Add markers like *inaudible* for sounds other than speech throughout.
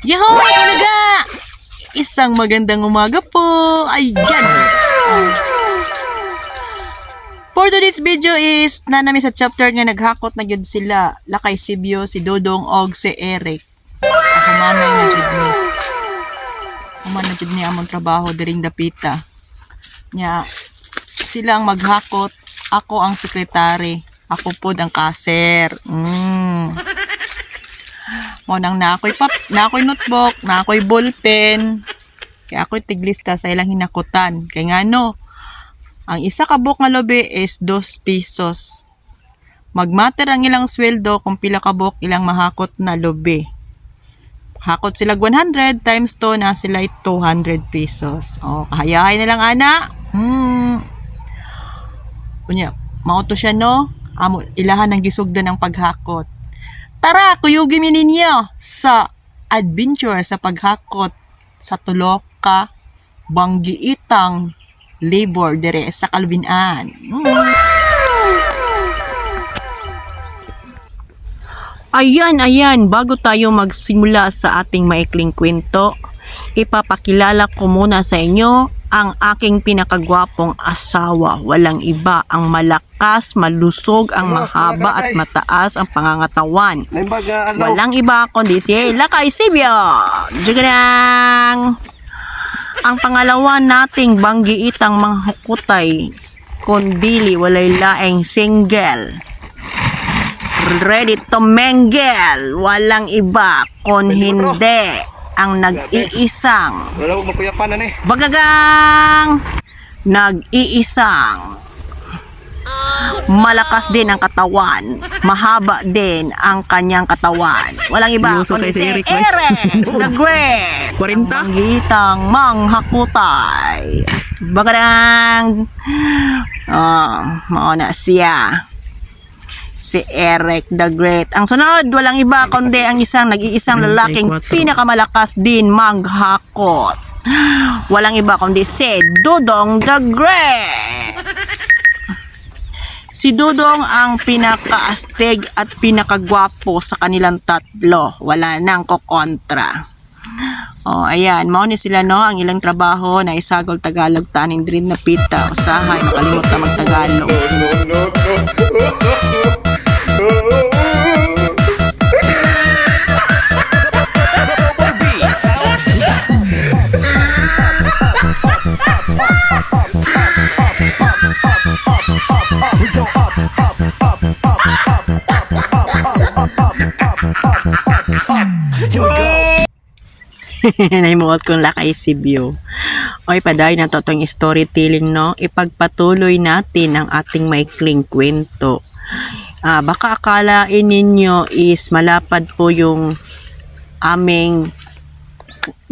Yaho! Talaga! Isang magandang umaga po! Ayan! For today's video is na namin sa chapter nga naghakot na yun sila. Lakay Sibyo, si Dodong, og si Eric. Ako manay na jud ni. Kuman na jud ni among trabaho diring dapita. Nya sila ang maghakot, ako ang sekretary. Ako po ang kaser. Mm. Mo nang na ako'y pap, na ako'y notebook, na ako'y ballpen. Kaya ako'y tiglista sa ilang hinakutan. Kaya nga no, ang isa ka book nga lobe is 2 pesos. Magmater ang ilang sweldo kung pila ka book ilang mahakot na lobe. Hakot sila 100 times 2 na sila 200 pesos. O, kahayahay na lang ana. Hmm. Kunya, mauto siya no. Amo, ilahan ng gisugdan ng paghakot. Tara, kuyugi mi ninyo sa adventure sa paghakot sa Tuloka, Banggiitang, Labor dire sa Kalbinan. Mm. Ayan, ayan, bago tayo magsimula sa ating maikling kwento, ipapakilala ko muna sa inyo ang aking pinakagwapong asawa. Walang iba, ang malakas, malusog, ang mahaba at mataas ang pangangatawan. Ano? Walang iba kundi si Lakay Sibyo. Jagadang! Ang pangalawa nating banggiitang manghukutay kundili walay laeng single. Ready to mingle. Walang iba kun hindi ang nag-iisang. Wala magkuyapan na eh. Bagagang nag-iisang. Malakas din ang katawan. Mahaba din ang kanyang katawan. Walang iba Seryoso kundi si Eric, the Great. 40? ang manggitang manghakutay Bagadang ah mauna siya si Eric the Great. Ang sunod, walang iba kundi ang isang nag-iisang lalaking 34. pinakamalakas din maghakot. *gasps* Walang iba kundi si Dudong the Great. Si Dudong ang pinakaastig at pinakagwapo sa kanilang tatlo. Wala nang kokontra. Oh, ayan, mao ni sila no ang ilang trabaho na isagol Tagalog taning drin na pita usahay makalimot na magtagalog. *laughs* *laughs* Naimuot kong lakay si Bio. Oy, paday na to tong storytelling, no? Ipagpatuloy natin ang ating maikling kwento. Ah, baka akalain ninyo is malapad po yung aming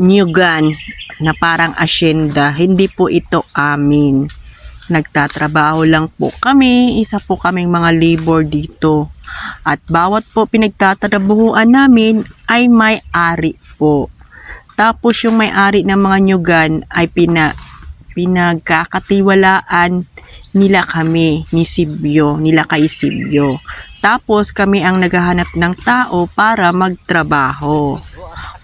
new gun na parang asyenda. Hindi po ito amin. Nagtatrabaho lang po kami. Isa po kaming mga labor dito. At bawat po pinagtatrabahuan namin ay may ari po. Tapos yung may-ari ng mga nyugan ay pina, pinagkakatiwalaan nila kami ni Sibyo, nila kay Sibyo. Tapos kami ang naghahanap ng tao para magtrabaho.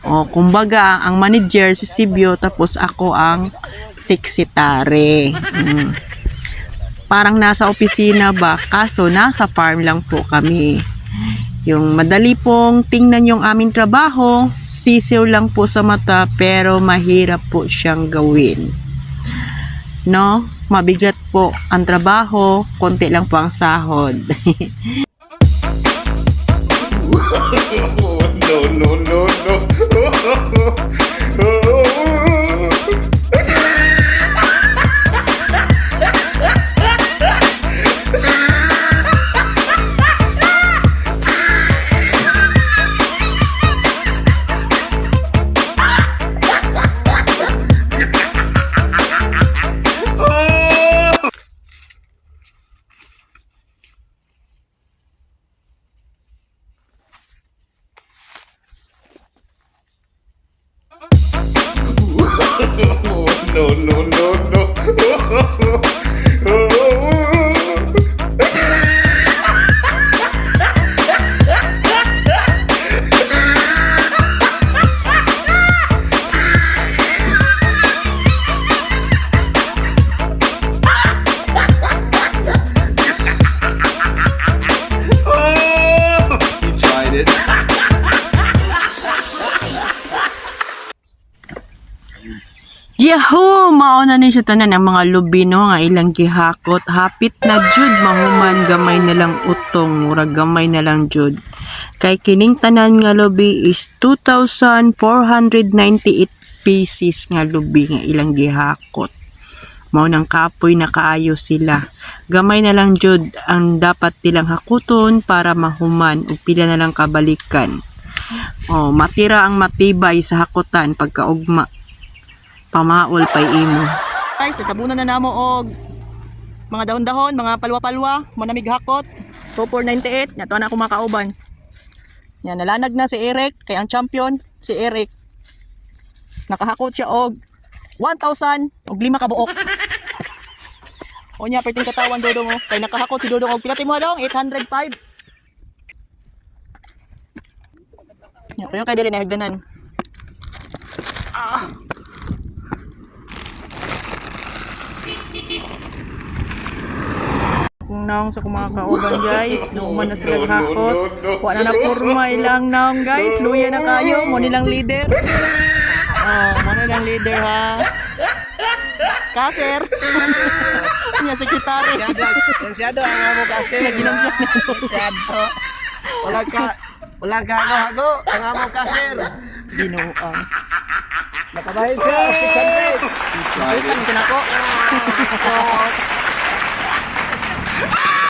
O kumbaga ang manager si Sibyo tapos ako ang sekretary. Mm. Parang nasa opisina ba kaso nasa farm lang po kami. Yung madali pong tingnan yung aming trabaho, sisiw lang po sa mata pero mahirap po siyang gawin. No? Mabigat po ang trabaho, konti lang po ang sahod. *laughs* No, no, no, Yahoo! Mauna ni siya tanan ang mga lubino nga ilang gihakot. Hapit na jud mahuman gamay na lang utong. Murag gamay na lang jud. Kay kining tanan nga lubi is 2,498 pieces nga lubi nga ilang gihakot. Mao nang kapoy na kaayo sila. Gamay na lang jud ang dapat nilang hakuton para mahuman ug pila na lang kabalikan. Oh, matira ang matibay sa hakutan pagkaugma pamaol pay imo. Guys, tabunan na namo og mga dahon-dahon, mga palwa-palwa, manamig hakot. 2498, nato na ako makauban. Yan, nalanag na si Eric, kay ang champion, si Eric. Nakahakot siya og 1,000 og lima ka buok. O niya, perting katawan Dodong oh. Kay nakahakot si Dodong og pila mo dong? 805. Yan, kayo kay dili na hagdanan. Kung naong sa mga kauban guys, nauman na sila hakot. Wala na porma ilang naong guys, luya na kayo, mo nilang leader. Oh, mo nilang leader ha. Kaser. Niya sekretary. Masyado ang amo kasi. Naginom siya. Masyado. Wala ka, wala ka hago ang amo kasir. Ginuang. Nakabayad siya, 600. Ang kinako.